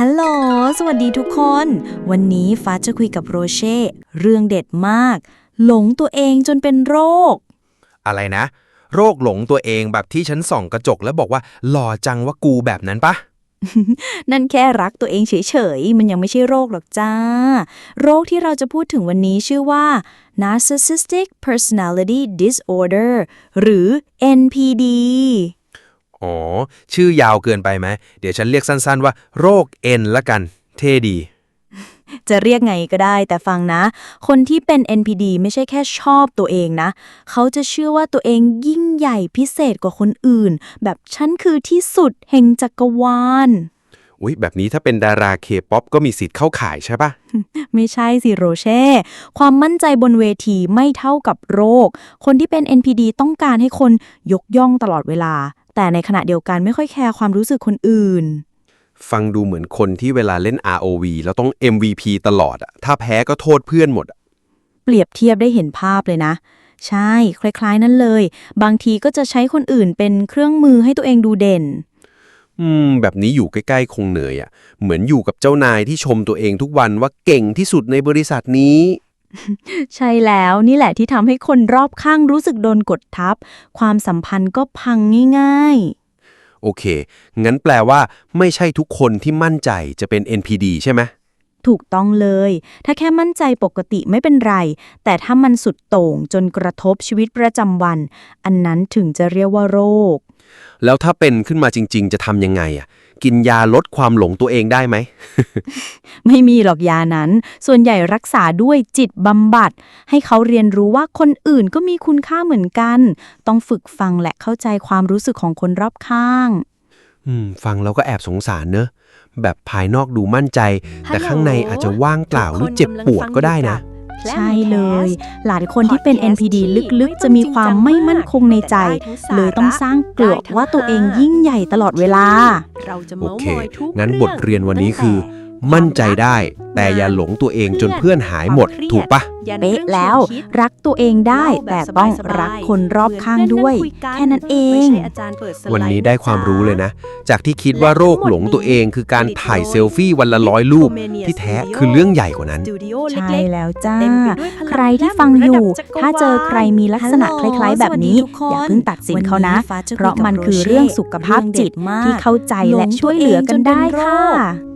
ฮัลโหล สวัสดีทุกคน วันนี้ฟ้าจะคุยกับโรเช่ เรื่องเด็ดมาก หลงตัวเองจนเป็นโรค อะไรนะ โรคหลงตัวเองแบบที่ฉันส่องกระจกแล้วบอกว่า หล่อจังว่ากูแบบนั้นปะ นั่นแค่รักตัวเองเฉยๆ มันยังไม่ใช่โรคหรอกจ้า โรคที่เราจะพูดถึงวันนี้ชื่อว่า narcissistic personality disorder หรือ NPD อ๋อ ชื่อยาวเกินไปไหม เดี๋ยวฉันเรียกสั้นๆว่า โรคเอ็นละกัน เท่ดี จะเรียกไงก็ได้ แต่ฟังนะ คนที่เป็น NPD ไม่ใช่แค่ชอบตัวเองนะ เขาจะเชื่อว่าตัวเองยิ่งใหญ่พิเศษกว่าคนอื่น แบบฉันคือที่สุดแห่งจักรวาลอุ๊ย แบบนี้ถ้าเป็นดาราเคป๊อปก็มีสิทธิ์เข้าขายใช่ปะไม่ใช่สิโรเช่ ความมั่นใจบนเวทีไม่เท่ากับโรค คนที่เป็น NPD ต้องการให้คนยกย่องตลอดเวลา แต่ในขณะเดียวกันไม่ค่อยแคร์ความรู้สึกคนอื่น ฟังดูเหมือนคนที่เวลาเล่น ROV แล้วต้อง MVP ตลอดอะถ้าแพ้ก็โทษเพื่อนหมดอะเปรียบเทียบได้เห็นภาพเลยนะ ใช่ คล้ายๆ นั้นเลย บางทีก็จะใช้คนอื่นเป็นเครื่องมือให้ตัวเองดูเด่น อืม แบบนี้อยู่ใกล้ๆ คงเหนื่อยอะเหมือนอยู่กับเจ้านายที่ชมตัวเองทุกวันว่าเก่งที่สุดในบริษัทนี้ ใช่แล้วนี่แหละที่ทำให้คนรอบข้างรู้สึกโดนกดทับ ความสัมพันธ์ก็พังง่ายโอเค งั้นแปลว่า ไม่ใช่ทุกคนที่มั่นใจจะเป็น NPD ใช่ไหมๆถูกต้องเลย ถ้าแค่มั่นใจปกติไม่เป็นไร แต่ถ้ามันสุดโต่งจนกระทบชีวิตประจำวัน อันนั้นถึงจะเรียกว่าโรค แล้วถ้าเป็นขึ้นมาจริง ๆ จะทำยังไงอะ กินยาลดความหลงตัวเองได้ไหม ไม่มีหรอกยานั้น ส่วนใหญ่รักษาด้วยจิตบำบัด ให้เขาเรียนรู้ว่าคนอื่นก็มีคุณค่าเหมือนกัน ต้องฝึกฟังและเข้าใจความรู้สึกของคนรอบข้าง อืม ฟังแล้วก็แอบสงสารเนอะ แบบภายนอกดูมั่นใจ แต่ข้างในอาจจะว่างเปล่าหรือเจ็บปวดก็ได้นะ ใช่เลย หลายคนที่เป็น NPD ลึกๆ จะมีความไม่มั่นคงในใจ เลยต้องสร้างเกลือกว่าตัวเองยิ่งใหญ่ตลอดเวลา โอเค งั้นบทเรียนวันนี้คือ มั่นใจได้ แต่อย่าหลงตัวเองจนเพื่อนหายหมด ถูกปะเป๊ะแล้ว รักตัวเองได้แต่ต้องรักคนรอบข้างด้วย แค่นั้นเอง วันนี้ได้ความรู้เลยนะ จากที่คิดว่าโรคหลงตัวเอง คือการถ่ายเซลฟี่วันละร้อยรูป ที่แท้คือเรื่องใหญ่กว่านั้น ใช่แล้วจ้า ใครที่ฟังอยู่ ถ้าเจอใครมีลักษณะคล้าย ๆ แบบนี้ อย่าเพิ่งตัดสินเขานะ เพราะมันคือเรื่องสุขภาพจิตที่เข้าใจและช่วยเหลือกันได้ค่ะ